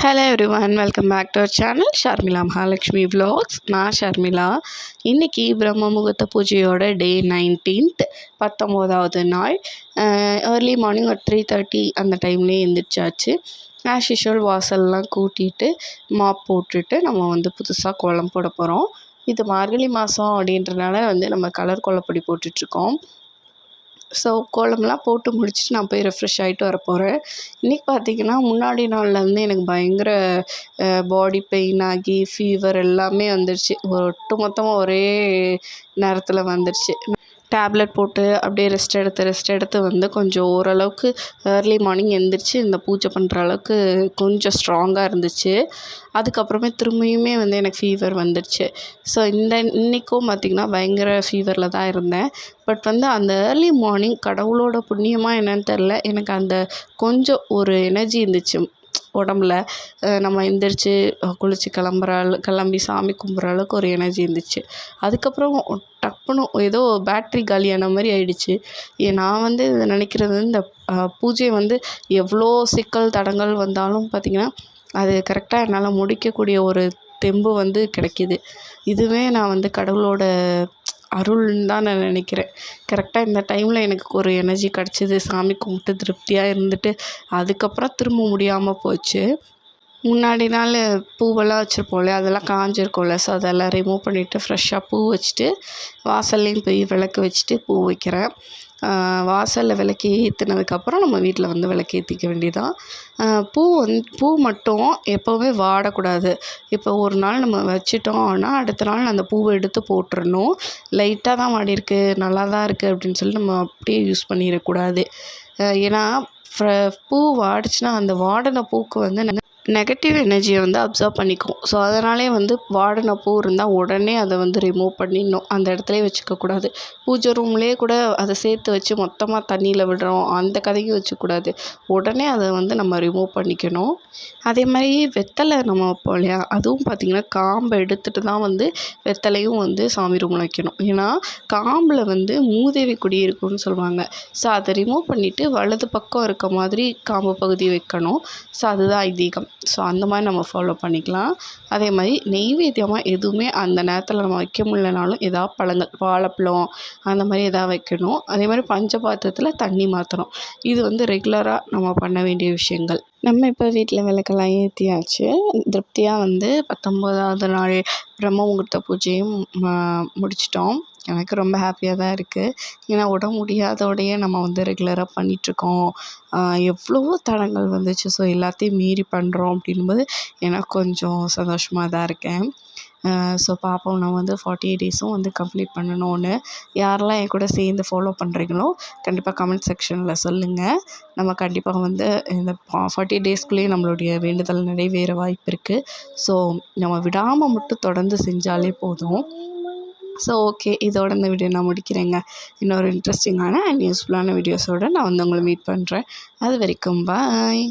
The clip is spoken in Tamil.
Hello everyone welcome back to our channel Sharmila Mahalakshmi vlogs. நான் ஷர்மிளா இன்றைக்கி பிரம்ம முகூர்த்த பூஜையோட டே நைன்டீன்த் பத்தொம்போதாவது நாள். ஏர்லி மார்னிங் ஒரு த்ரீ தேர்ட்டி அந்த டைம்லேயே எழுந்திரிச்சாச்சு ஆஸ் யூஷுவல் வாசல்லாம் கூட்டிட்டு மாப் போட்டுட்டு நம்ம வந்து புதுசாக கோலம் போட போகிறோம் இது மார்கழி மாதம் அப்படின்றனால வந்து நம்ம கலர் கோலப்பொடி போட்டுட்ருக்கோம் ஸோ கோலம்லாம் போட்டு முடிச்சுட்டு நான் போய் ரெஃப்ரெஷ் ஆகிட்டு வர போகிறேன் இன்றைக்கி பார்த்திங்கன்னா முன்னாடி நாள்லேருந்து எனக்கு பயங்கர பாடி பெயின் ஆகி ஃபீவர் எல்லாமே வந்துடுச்சு ஒட்டு மொத்தமாக ஒரே நேரத்தில் வந்துடுச்சு டேப்லெட் போட்டு அப்படியே ரெஸ்ட் எடுத்து ரெஸ்ட் எடுத்து வந்து கொஞ்சம் ஓரளவுக்கு ஏர்லி மார்னிங் எழுந்திரிச்சி இந்த பூஜை பண்ணுற அளவுக்கு கொஞ்சம் ஸ்ட்ராங்காக இருந்துச்சு. அதுக்கப்புறமே திரும்பியுமே வந்து எனக்கு ஃபீவர் வந்துடுச்சு ஸோ இந்த இன்றைக்கும் பார்த்திங்கன்னா பயங்கர ஃபீவரில் தான் இருந்தேன். பட் வந்து அந்த ஏர்லி மார்னிங் கடவுளோட புண்ணியமாக என்னன்னு தெரில எனக்கு அந்த கொஞ்சம் ஒரு எனர்ஜி இருந்துச்சு. உடம்புல நம்ம எந்திரிச்சு குளித்து கிளம்புற அள கிளம்பி சாமி கும்பிட்ற அளவுக்கு ஒரு எனர்ஜி இருந்துச்சு. அதுக்கப்புறம் டப்புன்னு ஏதோ பேட்ரி காலியான மாதிரி ஆயிடுச்சு. நான் வந்து இதை நினைக்கிறது இந்த பூஜை வந்து எவ்வளோ சிக்கல் தடங்கல் வந்தாலும் பார்த்திங்கன்னா அது கரெக்டாக என்னால் முடிக்கக்கூடிய ஒரு தெம்பு வந்து கிடைக்கிது. இதுவே நான் வந்து கடவுளோட அருள்னு தான் நான் நினைக்கிறேன். கரெக்டாக இந்த டைமில் எனக்கு ஒரு எனர்ஜி கிடச்சிது. சாமி கும்பிட்டு திருப்தியாக இருந்துட்டு அதுக்கப்புறம் திரும்ப முடியாமல் போச்சு. முன்னாடி நாள் பூவெல்லாம் வச்சுருப்போம்ல அதெல்லாம் காஞ்சிருக்கும்ல. ஸோ அதெல்லாம் ரிமூவ் பண்ணிவிட்டு ஃப்ரெஷ்ஷாக பூ வச்சுட்டு வாசல்லையும் போய் விளக்கு வச்சுட்டு பூ வைக்கிறேன். வாசலில் விளக்கு ஏற்றுனதுக்கப்புறம் நம்ம வீட்டில் வந்து விளக்கு ஏற்றிக்க வேண்டியதான் பூ வந் பூ மட்டும் எப்போவுமே வாடக்கூடாது. இப்போ ஒரு நாள் நம்ம வச்சிட்டோம்னா அடுத்த நாள் அந்த பூவை எடுத்து போட்டுறணும். லைட்டாக தான் வாடியிருக்கு நல்லா தான் இருக்குது அப்படின்னு சொல்லி நம்ம அப்படியே யூஸ் பண்ணிடக்கூடாது. ஏன்னா பூ வாடிச்சுன்னா அந்த வாடின பூக்கு வந்து நெகட்டிவ் எனர்ஜியை வந்து அப்சர்வ் பண்ணிக்கும். ஸோ அதனாலே வந்து வாடின பூ இருந்தால் உடனே அதை வந்து ரிமூவ் பண்ணிடணும். அந்த இடத்துலே வச்சுக்கக்கூடாது பூஜை ரூம்லேயே கூட அதை சேர்த்து வச்சு மொத்தமாக தண்ணியில் விடுறோம். அந்த கதையும் வச்சுக்கூடாது உடனே அதை வந்து நம்ம ரிமூவ் பண்ணிக்கணும். அதே மாதிரி வெத்தலை நம்ம வைப்போம் இல்லையா? அதுவும் பார்த்திங்கன்னா காம்பை எடுத்துகிட்டு தான் வந்து வெத்தலையும் வந்து சாமி ரூமில் வைக்கணும். ஏன்னா காம்பில் வந்து மூதேவி குடி இருக்கும்னு சொல்லுவாங்க. ஸோ அதை ரிமூவ் பண்ணிவிட்டு வலது பக்கம் இருக்க மாதிரி காம்பு பகுதி வைக்கணும். ஸோ அதுதான் ஐதீகம். ஸோ அந்த மாதிரி நம்ம ஃபாலோ பண்ணிக்கலாம். அதே மாதிரி நெய்வேத்தியமாக எதுவுமே அந்த நேரத்தில் நம்ம வைக்க முடியலனாலும் ஏதாவது பழங்கள் வாழைப்பழம் அந்த மாதிரி எதாவது வைக்கணும். அதே மாதிரி பஞ்ச பாத்திரத்தில் தண்ணி மாற்றணும் இது வந்து ரெகுலராக நம்ம பண்ண வேண்டிய விஷயங்கள். நம்ம இப்போ வீட்டில் விளக்கெல்லாம் ஏற்றியாச்சு திருப்தியாக வந்து பத்தொம்போதாவது நாள் பிரம்ம முகூர்த்த பூஜையும் முடிச்சிட்டோம். எனக்கு ரொம்ப ஹாப்பியாக தான் இருக்குது ஏன்னா உடம்பு முடியாதோடையே நம்ம வந்து ரெகுலராக பண்ணிகிட்ருக்கோம் எவ்வளவோ தடங்கள் வந்துச்சு. ஸோ எல்லாத்தையும் மீறி பண்ணுறோம் அப்படின்னும்போது எனக்கு கொஞ்சம் சந்தோஷமாக தான் இருக்கேன். ஸோ பார்ப்போம் நான் வந்து ஃபார்ட்டி எயிட் டேஸும் வந்து கம்ப்ளீட் பண்ணணும்னு. யாரெல்லாம் என் கூட சேர்ந்து ஃபாலோ பண்ணுறீங்களோ கண்டிப்பாக கமெண்ட் செக்ஷனில் சொல்லுங்கள் நம்ம கண்டிப்பாக வந்து இந்த ஃபார்ட்டி எயிட் டேஸ்க்குள்ளேயே நம்மளுடைய வேண்டுதல் நிறைவேற வாய்ப்பு இருக்குது ஸோ நம்ம விடாமல் மட்டும் தொடர்ந்து செஞ்சாலே போதும். ஸோ ஓகே இதோட இந்த வீடியோ நான் முடிக்கிறேங்க. இன்னொரு இன்ட்ரெஸ்டிங்கான அண்ட் யூஸ்ஃபுல்லான வீடியோஸோடு நான் வந்து உங்களை மீட் பண்ணுறேன் அது வரைக்கும் பாய்